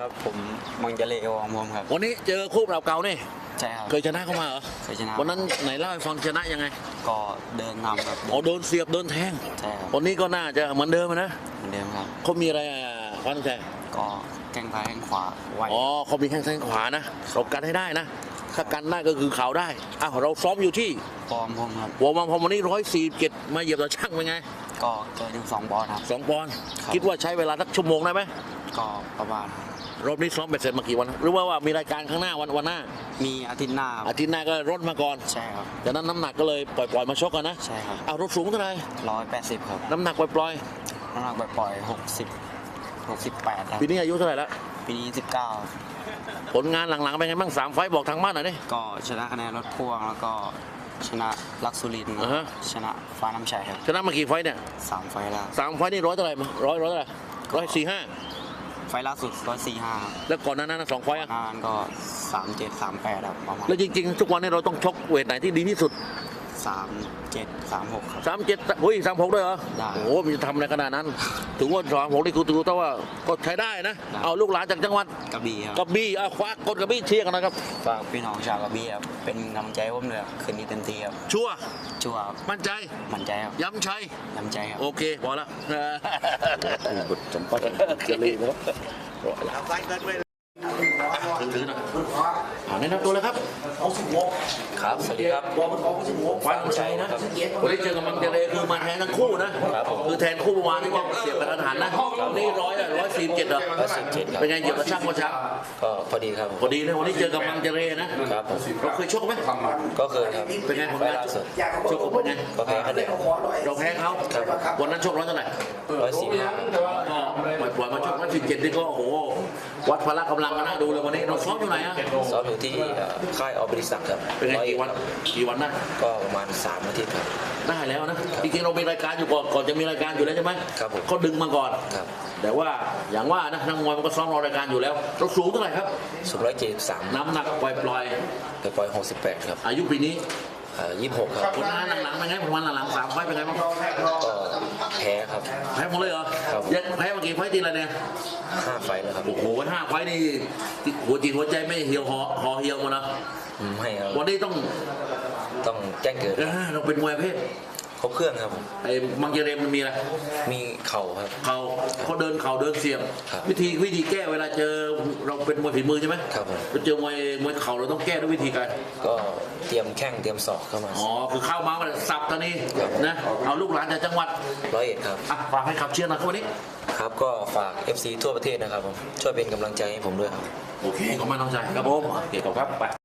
ครับผมมังจะเลวองพรมครับ วันนี้เจอคู่ปรับเก่านี่ใช่ครับเคยชนะเข้ามาเหรอเคยชนะวันนั้นไหนเล่าให้ฟังชนะยังไง ก็เดินนำครับอ๋อโดนเสียบโดนแทงใช่ครับวันนี้ก็น่าจะเหมือนเดิมนะเหมือนเดิมครับเขามีอะไรอะพันแท้ก็แข้งซ้ายแข้งขวาไวอ๋อเขามีแข้งซ้ายขวานะเรากันให้ได้นะถ้ากันได้ก็คือเข่าได้อ้าวเราซ้อมอยู่ที่ปลอมพรมครับวอร์มังพอวันนี้ร้อยสี่เจ็ดมาเหยียบต่อช่างเป็นไง ก็เกินถึงสองบอลครับสองปอนด์ครับคิดว่าใช้เวลาสักชั่วโมงได้ไหมก็ประมาณ รอบนี้ซ้อมเบ็ดเสร็จมากี่วันหรือว่าว่ามีรายการข้างหน้าวันวันหน้า มีอาทิตย์หน้าครับอาทิตย์หน้าก็ลดมาก่อนใช่ครับจากนั้นน้ำหนักก็เลยปล่อยๆมาชกกันนะใช่ครับเอารถสูงเท่าไหร่ร้อยแปดสิบครับน้ำหนักปล่อยน้ำหนักปล่อยหกสิบหกสิบแปดครับๆปีนี้อายุเท่าไหร่แล้วปีนี้สิบเก้าผลงานหลังๆเป็นไงบ้างสามไฟต์บอกทางบ้านหน่อยดิก็ชนะคะแนนรถพ่วงแล้วก็ชนะลักซูรินทร์อ่าฮะชนะฟ้าน้ำชัยครับชนะมากี่ไฟต์เนี่ยสามไฟล์แล้วสามไฟต์นี่ร้อยเท่าไหร่มาร้อยร้อยเท่าไหร่ร้อยสี่ห้า ไฟล์ล่าสุดร้อยสี่ห้าแล้วก่อนหนานั้นนะสองไฟต์อะนานก็สามเจ็ดสามแปดครับประมาณแล้วจริงๆ ทุกวันนี้เราต้องชกเวทไหนที่ดีที่สุด สามเจ็ดสามหกครับ สามเจ็ดเฮ้ยสามหกด้วยเหรอได้โอ้โหมันจะทำในขนาดนั้น ถึงว่าสามหกนี่คือถือว่าก็ใช้ได้นะ ได้ เอาลูกหลานจากจังหวัดกระบี่คกรับระบี่อะคว้ากดกระบี่เชียร์กันนะครับ ฝากพี่น้องชาวกระบี่ครับเป็นกำลังใจให้ผมเลยครับคืนนี้เต็มที่ครับชัวร์ชัวร์ครับมั่นใจ มั่นใจครับย้ำชัย น้ำใจครับ โอเค พอละบุตรสมบัติจะรีบแล้วถือๆ หนะแนะนำตัวเลยครับครับสวัสดีครับควายชัยนะวันนี้เจอกับมังเจเรคือมาแทนทั้งคู่นะคือแทนคู่เมื่อวานที่ว่าเสียบกระทันนะวันนี้ร้อยอะร้อย สี่สิบเจ็ดเหรอ147ครับ เป็นไงเหยียบกระช่างเมื่อเช้าก็พอดีครับพอดีนะวันนี้เจอกับมังเจเรนะครับผมเราเคยชกไหม ก็เคยครับเป็นไงผลไฟงานล์ล่าสุด ชกเป็นไงก็แพ้คะแนน เราแพ้เขาวันนั้นชกร้อยเท่าไหร่ร้อยสี่ห้าก็ปล่อยปล่อยมาชกร้อยสิบเจ็ดนี่ก็โอ้โหวัดพละกำลังกันนะดูเลยวันนี้เราซ้อมอยู่ไหนอะซ้อมอยู่ที่เอ่อค่ายออบริษัทครับเป็นไงร้อยกี่วันกี่วันนะก็ประมาณสามอาทิตย์ครับ ได้แล้วนะจริงๆเรามีรายการอยู่ก่อนก่อนจะมีรายการอยู่แล้วใช่ไหมครับผมเขาดึงมาก่อนครับ แต่ว่าอย่างว่านะนักมวยมันก็ซ้อมรอรายการอยู่แล้วเราสูงเท่าไหร่ครับสุดร้อยเจ็ดสามน้ำหนักปล่อยไปปล่อยหกสิบแปดครับๆอายุปีนี้ยี่สิบหกครับผลงานหลังๆเป็นไงผลงานหลังๆสามไฟต์เป็นไงบ้างก็แพ้ครับแพ้หมดเลยเหรอครับยังแพ้มากี่ไฟต์ทีละเนี่ยห้าไฟล์แล้วครับโอ้โหห้าไฟต์นี่หัวจิตหัวใจไม่เหี่ยวหอหอเหี่ยวหมานะ ไม่ครับวันนี้ต้องต้องแจ้งเกิดเออเราเป็นมวยประเภทครบเครื่องครับผมไอ้มังเจเรมมันมีอะไรมีเข่าครับเขาเขาเดินเข่าเดินเสียบครับวิธีวิธีแก้เวลาเจอเราเป็นมวยฝีมือใช่ไหมครับผมเราเจอมวยมวยเข่าเราต้องแก้ด้วยวิธีการก็เตรียมแข้งเตรียมศอกเข้ามาอ๋อคือเข้ามามันสับตอนนี้ครับนะเอาลูกหลานจากจังหวัดร้อยเอ็ดครับอะฝากให้ขับเชียร์หนะครับวันนี้ครับก็ฝาก FC ทั่วประเทศนะครับผมช่วยเป็นกำลังใจให้ผมด้วยครับโอเคขอบคุณมากน้องชายครับผมโอเคขอบคุณครับไป